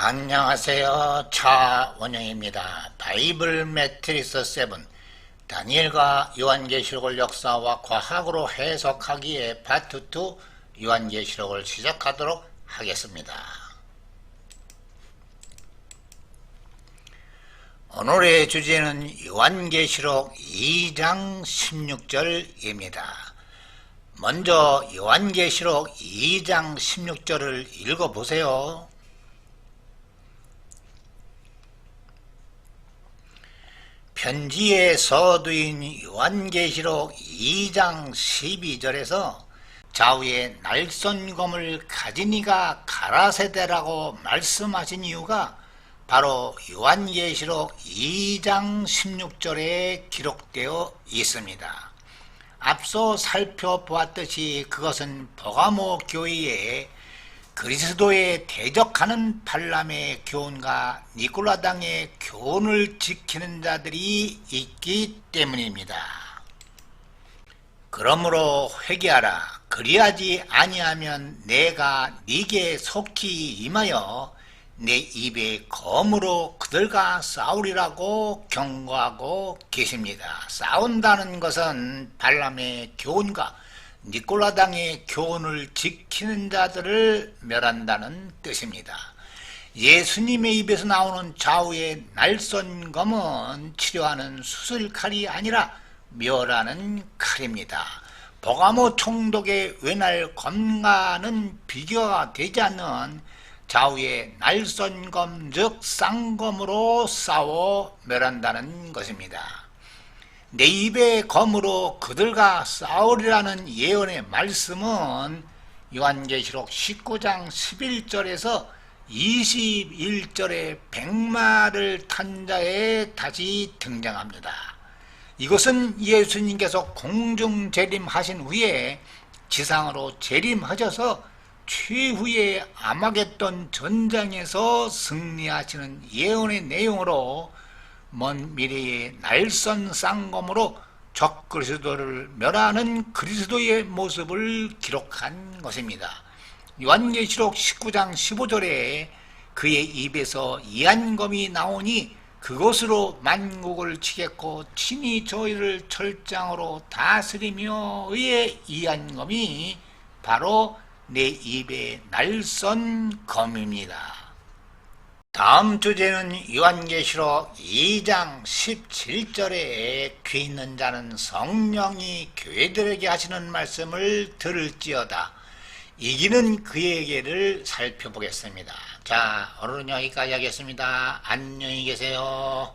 안녕하세요. 차원영입니다. 바이블 매트리스 7 다니엘과 요한계시록을 역사와 과학으로 해석하기에 파트 2 요한계시록을 시작하도록 하겠습니다. 오늘의 주제는 요한계시록 2장 16절입니다. 먼저 요한계시록 2장 16절을 읽어보세요. 편지의 서두인 요한계시록 2장 12절에서 좌우에 날선검을 가진 이가 가라세대라고 말씀하신 이유가 바로 요한계시록 2장 16절에 기록되어 있습니다. 앞서 살펴보았듯이 그것은 버가모 교회에 그리스도에 대적하는 발람의 교훈과 니콜라당의 교훈을 지키는 자들이 있기 때문입니다. 그러므로 회개하라. 그리하지 아니하면 내가 네게 속히 임하여 내 입에 검으로 그들과 싸우리라고 경고하고 계십니다. 싸운다는 것은 발람의 교훈과 니콜라당의 교훈을 지키 는 자들을 멸한다는 뜻입니다. 예수님의 입에서 나오는 좌우의 날선검은 치료하는 수술칼이 아니라 멸하는 칼입니다. 버가모 총독의 외날 검과는 비교가 되지 않는 좌우의 날선검 즉 쌍검으로 싸워 멸한다는 것입니다. 내 입의 검으로 그들과 싸우리라는 예언의 말씀은 요한계시록 19장 11절에서 21절의 백마를 탄 자에 다시 등장합니다. 이것은 예수님께서 공중 재림하신 후에 지상으로 재림하셔서 최후의 아마겟돈 전장에서 승리하시는 예언의 내용으로 먼 미래의 날선 쌍검으로 적 그리스도를 멸하는 그리스도의 모습을 기록한 것입니다. 요한계시록 19장 15절에 그의 입에서 이한검이 나오니 그것으로 만국을 치겠고 친히 저희를 철장으로 다스리며 의의 이한검이 바로 내 입의 날선 검입니다. 다음 주제는 요한계시록 2장 17절에 귀 있는 자는 성령이 교회들에게 하시는 말씀을 들을지어다. 이기는 그에게를 살펴보겠습니다. 자, 오늘은 여기까지 하겠습니다. 안녕히 계세요.